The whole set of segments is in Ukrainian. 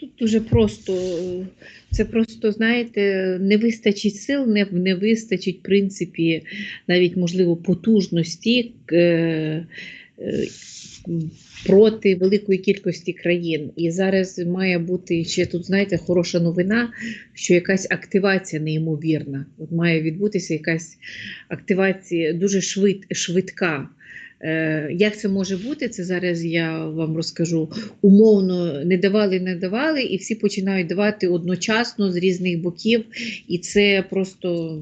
Тут дуже просто, це просто, знаєте, не вистачить сил, не, не вистачить, в принципі, навіть, можливо, потужності е, е, проти великої кількості країн. І зараз має бути ще тут, знаєте, хороша новина, що якась активація неймовірна. От має відбутися якась активація дуже швид, швидка. Е, Як це може бути? Це зараз я вам розкажу. Умовно не давали, не давали, і всі починають давати одночасно з різних боків, і це просто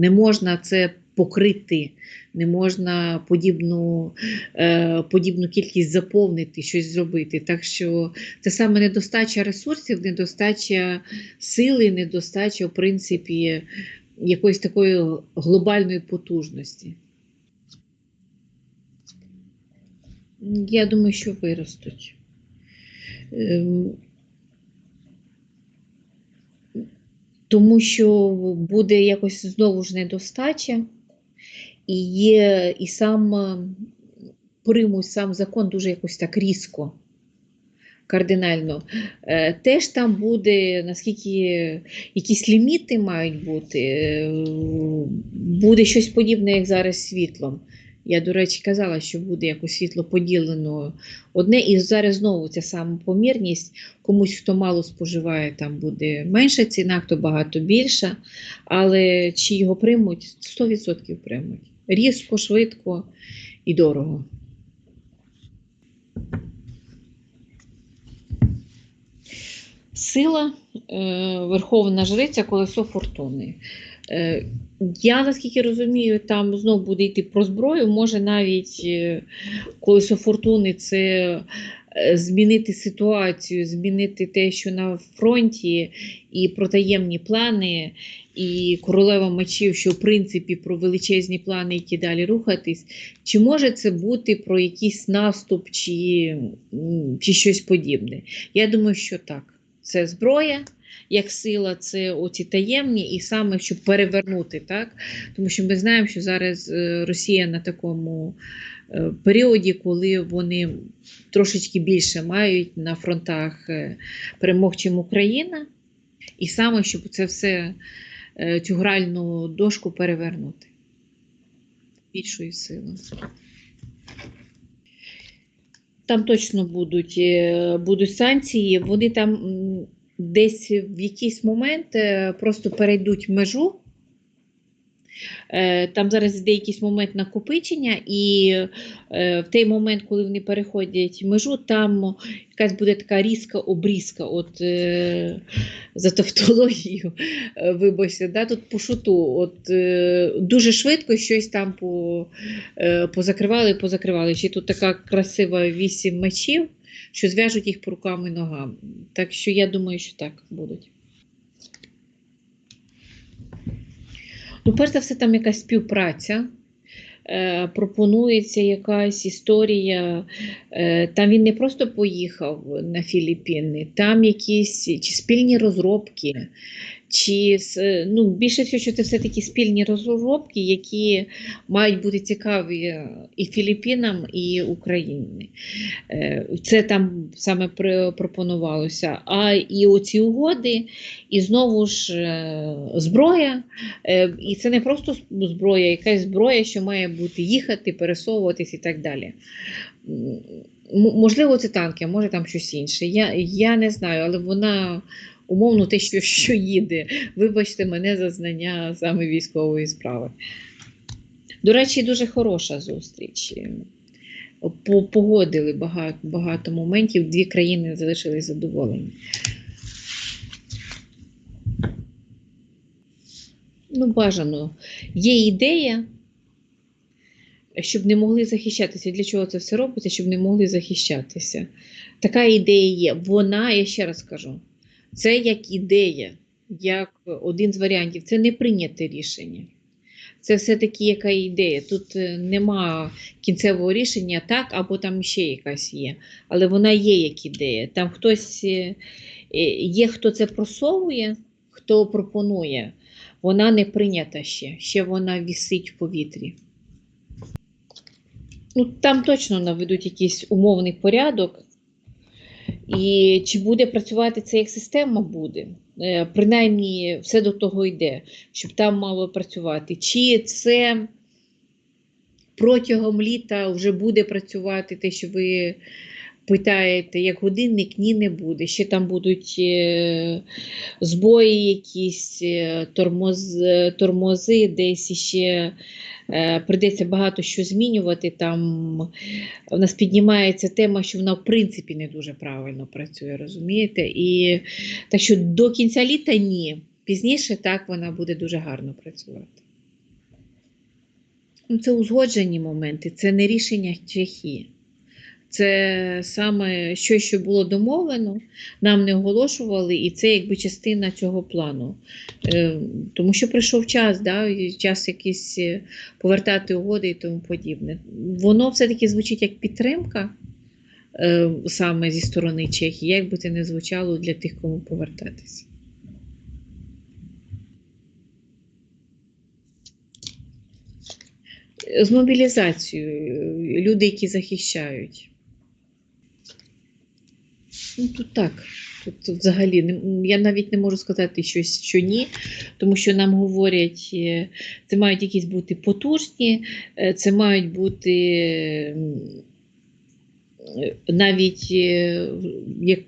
не можна це покрити, не можна подібну, е, подібну кількість заповнити, щось зробити. Так що це саме недостача ресурсів, недостача сили, недостача, в принципі, якоїсь такої глобальної потужності. Я думаю, що виростуть. Ем, Тому що буде якось знову ж недостача, і є і сам е, примус, сам закон дуже якось так різко, кардинально. Е, Теж там буде, наскільки якісь ліміти мають бути, е, буде щось подібне, як зараз світлом. Я, до речі, казала, що буде якось світло поділено одне, і зараз знову ця сама помірність. Комусь, хто мало споживає, там буде менша ціна, хто багато більша. Але чи його приймуть? 100% приймуть. Різко, швидко і дорого. Сила, е, Верховна Жриця, колесо фортуни. Е, Я наскільки розумію, там знов буде йти про зброю. Може навіть е, колесо фортуни це е, змінити ситуацію, змінити те, що на фронті, і про таємні плани, і королева мечів, що в принципі про величезні плани, які далі рухатись. Чи може це бути про якийсь наступ, чи, чи щось подібне? Я думаю, що так. Це зброя як сила, це оці таємні, і саме щоб перевернути, так? Тому що ми знаємо, що зараз е, Росія на такому е, періоді, коли вони трошечки більше мають на фронтах е, перемог, чим Україна, і саме щоб це все, цю гральну дошку перевернути більшою силою. Там точно будуть, будуть санкції, вони там десь в якийсь момент е, просто перейдуть межу. Е, Там зараз йде якийсь момент накопичення, і е, в той момент, коли вони переходять межу, там якась буде така різка обрізка. От за тавтологію, вибачте, да, тут по шуту. От, дуже швидко щось там по, позакривали, позакривали. Ще тут така красива вісім мечів, що зв'яжуть їх по рукам і ногам. Так що я думаю, що так будуть. Ну, перш за все, там якась співпраця. Е, пропонується якась історія. Е, там він не просто поїхав на Філіппіни, там якісь чи спільні розробки, чи ну, більше всього, що це все-таки спільні розробки, які мають бути цікаві і Філіппінам, і Україні. Е, Це там саме пропонувалося. А і оці угоди, і знову ж е, зброя. Е, І це не просто зброя, якась зброя, що має бути їхати, пересовуватись і так далі. Можливо, це танки, а може там щось інше. Я, я не знаю, але вона умовно те, що, що їде. Вибачте мене за знання саме військової справи. До речі, дуже хороша зустріч. Погодили багато, багато моментів, дві країни залишились задоволені. Ну, бажано. Є ідея, щоб не могли захищатися. Для чого це все робиться? Щоб не могли захищатися. Така ідея є. Вона, я ще раз кажу, це як ідея, як один з варіантів. Це не прийняте рішення. Це все-таки яка ідея. Тут е, нема кінцевого рішення, так, або там ще якась є. Але вона є як ідея. Там хтось е, е, є, хто це просовує, хто пропонує. Вона не прийнята ще, ще вона вісить в повітрі. Ну, там точно наведуть якийсь умовний порядок, І чи буде працювати це як система, буде. Е, Принаймні, все до того йде, щоб там мало працювати. Чи це протягом літа вже буде працювати те, що ви питаєте, як годинник, ні, не буде. Ще там будуть е, збої, якісь е, тормоз, е, тормози, десь ще е, прийдеться багато що змінювати. Там у нас піднімається тема, що вона в принципі не дуже правильно працює, розумієте? І так що до кінця літа ні. Пізніше так вона буде дуже гарно працювати. Ну, Це узгоджені моменти, це не рішення Чехії. Це саме щось, що було домовлено, нам не оголошували, і це якби частина цього плану. Е, тому що прийшов час, да, час якийсь е, повертати угоди і тому подібне. Воно все-таки звучить як підтримка е, саме зі сторони Чехії, як би це не звучало для тих, кому повертатися. З мобілізацією, люди, які захищають. Ну, тут так. Тут взагалі я навіть не можу сказати щось, що ні, тому що нам говорять, е, це мають якісь бути потужні, е, це мають бути е, навіть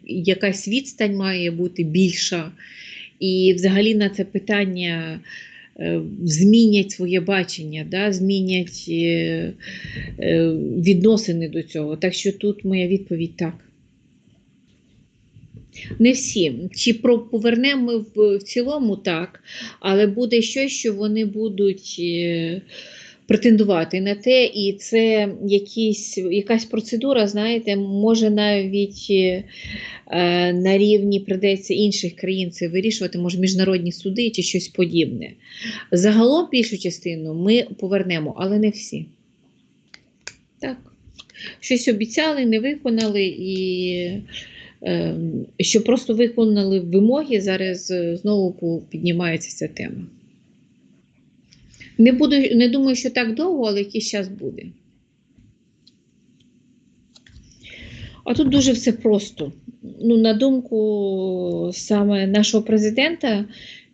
якась відстань має бути більша. І взагалі на це питання змінять своє бачення, да, змінять відносини до цього. Так що тут моя відповідь так. Не всі. Чи повернемо ми в, в цілому так, але буде щось, що вони будуть е, претендувати на те, і це якісь, якась процедура, знаєте, може навіть е, е, на рівні придеться інших країн це вирішувати, може міжнародні суди чи щось подібне. Загалом більшу частину ми повернемо, але не всі. Так. Щось обіцяли, не виконали і. Ем, що просто виконали вимоги, зараз е, знову піднімається ця тема. Не, буду, не думаю, що так довго, але якийсь час буде. А тут дуже все просто. Ну, на думку саме нашого президента,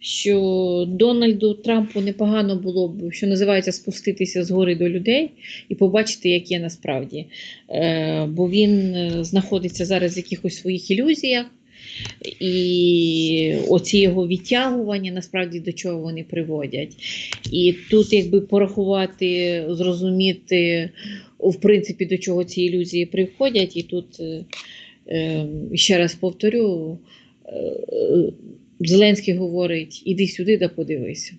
що Дональду Трампу непогано було б, що називається, спуститися з гори до людей і побачити, як є насправді. Е, бо він е, знаходиться зараз в якихось своїх ілюзіях, і оці його відтягування насправді до чого вони приводять. І тут, якби порахувати, зрозуміти, в принципі, до чого ці ілюзії приходять, і тут е, е, ще раз повторю. е, Зеленський говорить, іди сюди да подивися.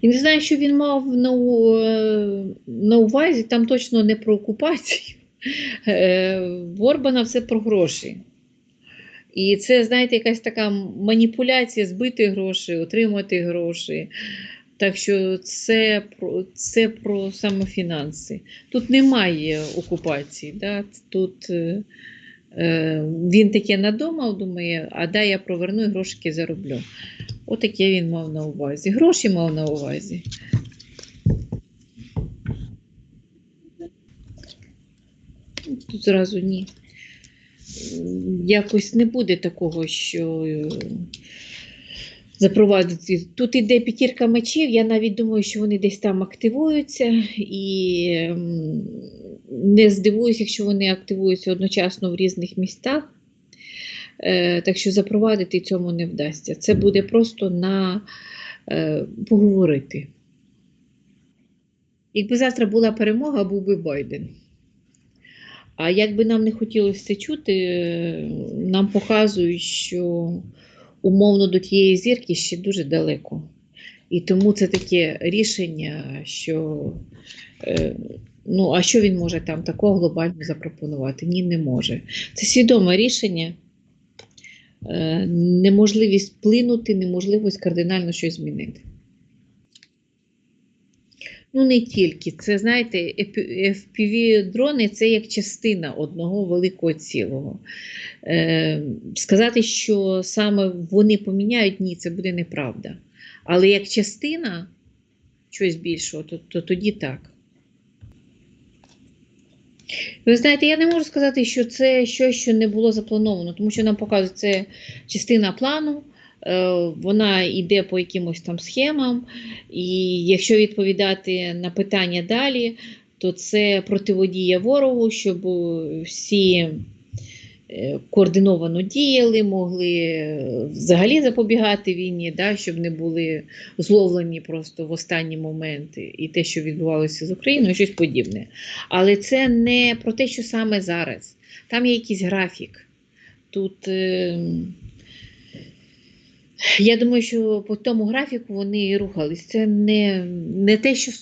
І не знаю, що він мав на, е, на увазі, там точно не про окупацію. Е, В Орбана все про гроші. І це, знаєте, якась така маніпуляція збити гроші, отримати гроші. Так що це про, це про саме. Тут немає окупації. Да? Тут е, е, він таке надумав, думає, а дай я проверну і грошики зароблю. Отаке він мав на увазі. Гроші мав на увазі. Тут зразу ні. Якось не буде такого, що е, запровадити. Тут іде п'ятірка мечів, я навіть думаю, що вони десь там активуються, і м, не здивуюся, якщо вони активуються одночасно в різних містах. Е, Так що запровадити цьому не вдасться. Це буде просто на е, поговорити. Якби завтра була перемога, був би Байден. А як би нам не хотілося це чути, е, нам показують, що умовно до тієї зірки ще дуже далеко. І тому це таке рішення, що ну, а що він може там такого глобально запропонувати? Ні, не може. Це свідоме рішення, е, неможливість вплинути, неможливість кардинально щось змінити. Ну, не тільки. Це, знаєте, FPV-дрони це як частина одного великого цілого. Е, сказати, що саме вони поміняють, ні, це буде неправда. Але як частина чогось більшого, то, то тоді так. Ви знаєте, я не можу сказати, що це щось, що не було заплановано, тому що нам показують, це частина плану, е, вона йде по якимось там схемам, і якщо відповідати на питання далі, то це противодія ворогу, щоб всі координовано діяли, могли е, взагалі запобігати війні, да, щоб не були зловлені просто в останні моменти і те, що відбувалося з Україною, щось подібне. Але це не про те, що саме зараз. Там є якийсь графік. Тут е, я думаю, що по тому графіку вони і рухались. Це не, не те, що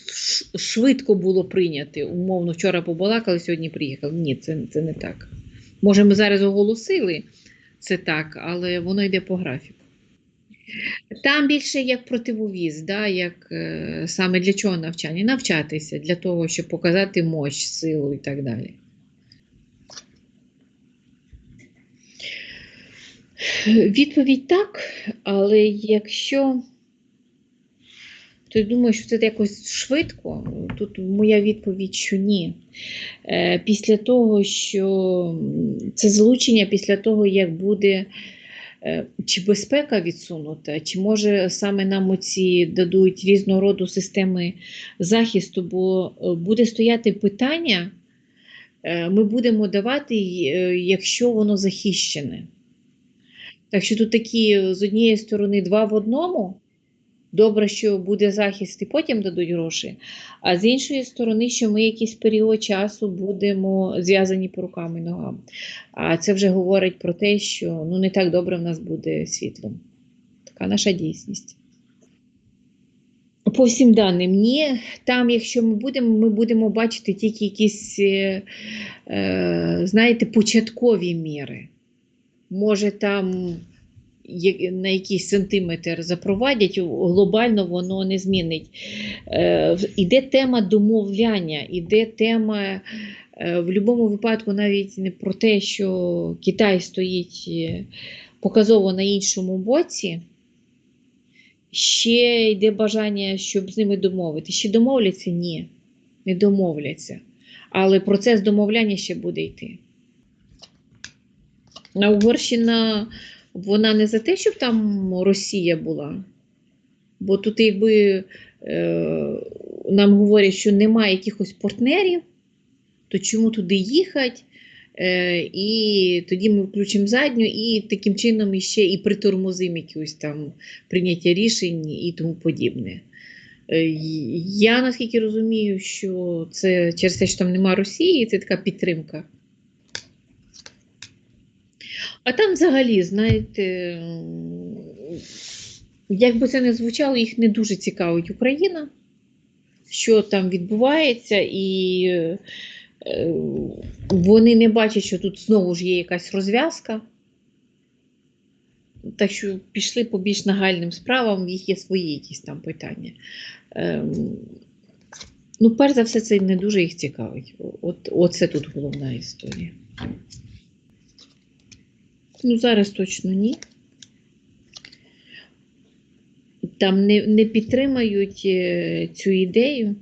швидко було прийняти. Умовно, вчора побалакали, сьогодні приїхали. Ні, це, це не так. Може, ми зараз оголосили це так, але воно йде по графіку. Там більше як противовіз, да, як е, саме для чого навчання? Навчатися, для того, щоб показати мощь, силу і так далі. Відповідь так, але якщо то я думаю, що це якось швидко, тут моя відповідь, що ні. Е, Після того, що це залучення після того, як буде е, чи безпека відсунута, чи може саме нам оці дадуть різного роду системи захисту, бо е, буде стояти питання, ми будемо давати, якщо воно захищене. Так що тут такі з однієї сторони два в одному. Добре, що буде захист і потім дадуть гроші. А з іншої сторони, що ми якийсь період часу будемо зв'язані по рукам і ногам. А це вже говорить про те, що ну, не так добре в нас буде світло. Така наша дійсність. По всім даним, ні. Там, якщо ми будемо, ми будемо бачити тільки якісь, е, е, знаєте, початкові міри. Може, там на якийсь сантиметр запровадять, глобально воно не змінить. Е, Іде тема домовляння, іде тема е, в будь-якому випадку навіть не про те, що Китай стоїть е, показово на іншому боці. Ще йде бажання, щоб з ними домовити. Ще домовляться? Ні, не домовляться. Але процес домовляння ще буде йти. А Угорщина вона не за те, щоб там Росія була. Бо тут, якби е, нам говорять, що немає якихось партнерів, то чому туди їхати? Е, і тоді ми включимо задню, і таким чином іще і притормозимо якісь там прийняття рішень і тому подібне. Е, я наскільки розумію, що це через те, що там немає Росії, це така підтримка. А там взагалі, знаєте, як би це не звучало, їх не дуже цікавить Україна, що там відбувається, і е, вони не бачать, що тут знову ж є якась розв'язка. Так що пішли по більш нагальним справам, в їх є свої якісь там питання. Ем, ну, перш за все, це не дуже їх цікавить. От, оце тут головна історія. Ну, зараз точно ні. Там не, не підтримають е, цю ідею.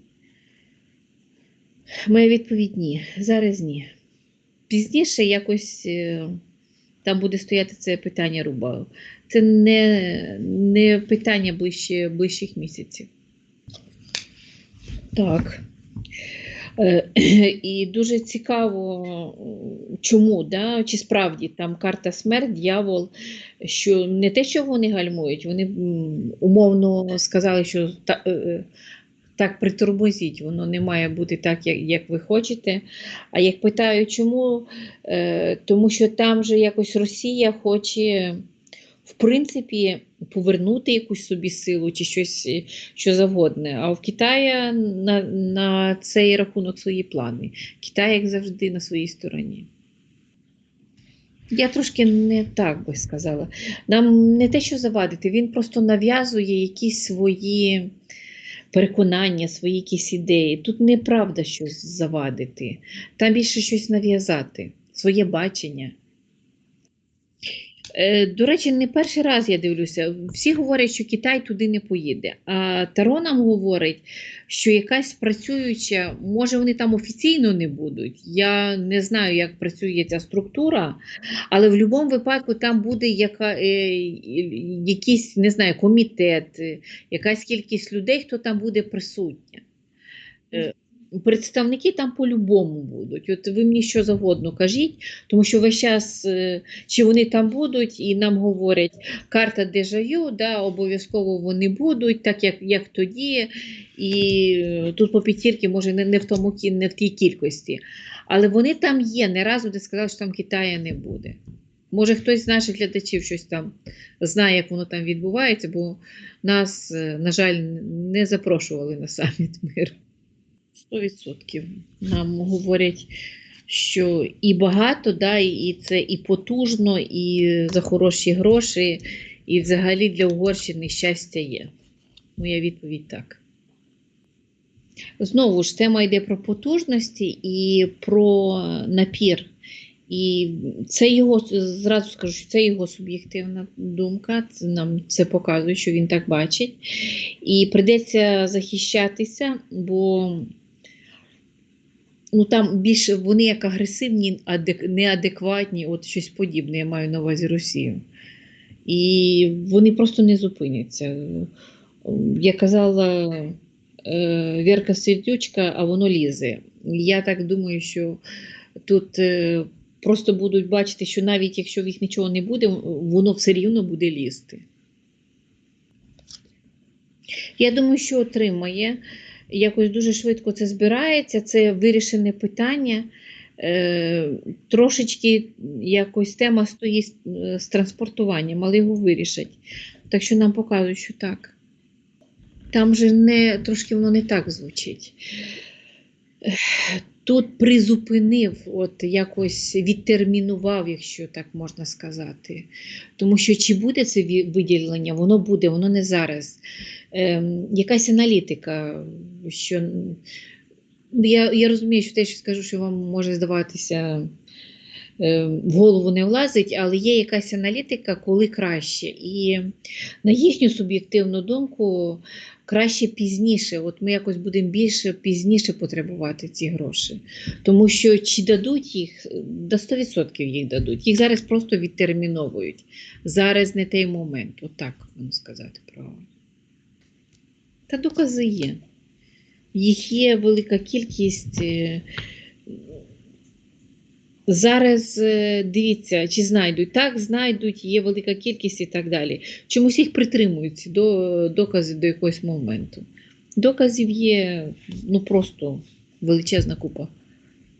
Моя відповідь ні. Зараз ні. Пізніше якось е, там буде стояти це питання руба. Це не, не питання ближче, ближчих місяців. Так. Е, І дуже цікаво, чому, да? чи справді там карта смерть, дьявол, що не те, що вони гальмують, вони умовно сказали, що та, е, е, так притормозіть, воно не має бути так, як, як ви хочете. А як питаю, чому, тому що там же якось Росія хоче, в принципі, повернути якусь собі силу чи щось е, що завгодне. А в Китаї на, на цей рахунок свої плани. Китай, як завжди, на своїй стороні. Я трошки не так би сказала. Нам не те, що завадити, він просто нав'язує якісь свої переконання, свої якісь ідеї. Тут неправда щось завадити, там більше щось нав'язати, своє бачення. Е, До речі, не перший раз я дивлюся. Всі говорять, що Китай туди не поїде. А Таро нам говорить, що якась працююча, може вони там офіційно не будуть. Я не знаю, як працює ця структура, але в будь-якому випадку там буде яка, е, якийсь, не знаю, комітет, е, якась кількість людей, хто там буде присутня. Представники там по-любому будуть. От ви мені що завгодно кажіть, тому що весь час, е, чи вони там будуть, і нам говорять, карта дежавю, да, обов'язково вони будуть, так як, як тоді. І е, тут по п'ятірки, може, не, не, в тому, не в тій кількості. Але вони там є, не разу не сказали, що там Китая не буде. Може, хтось з наших глядачів щось там знає, як воно там відбувається, бо нас, е, на жаль, не запрошували на саміт миру. 100% нам говорять, що і багато, да, і- це і потужно, і за хороші гроші, і взагалі для Угорщини щастя є. Моя відповідь так. Знову ж, тема йде про потужності і про напір. І це його, зразу скажу, що це його суб'єктивна думка, це нам це показує, що він так бачить. І прийдеться захищатися, бо ну, там більше вони як агресивні, адек- неадекватні, от щось подібне, я маю на увазі Росію. І вони просто не зупиняться. Я казала е, Вірка Сердючка, а воно лізе. Я так думаю, що тут е, просто будуть бачити, що навіть якщо в їх нічого не буде, воно все рівно буде лізти. Я думаю, що отримає. Якось дуже швидко це збирається, це вирішене питання. Е, трошечки якось тема стоїть е, з транспортуванням, але його вирішать. Так що нам показують, що так. Там же не, трошки воно не так звучить. Тут призупинив, от якось відтермінував, якщо так можна сказати. Тому що чи буде це виділення, воно буде, воно не зараз. Ем, якась аналітика, що я, я розумію, що те, що скажу, що вам може здаватися е, в голову не влазить, але є якась аналітика, коли краще. І на їхню суб'єктивну думку, краще пізніше. От ми якось будемо більше пізніше потребувати ці гроші. Тому що чи дадуть їх, до 100% їх дадуть. Їх зараз просто відтерміновують. Зараз не той момент. Отак можна сказати про. Та докази є. Їх є велика кількість. Зараз е, дивіться, чи знайдуть. Так, знайдуть, є велика кількість і так далі. Чомусь їх притримують до доказів до якогось моменту. Доказів є ну просто величезна купа.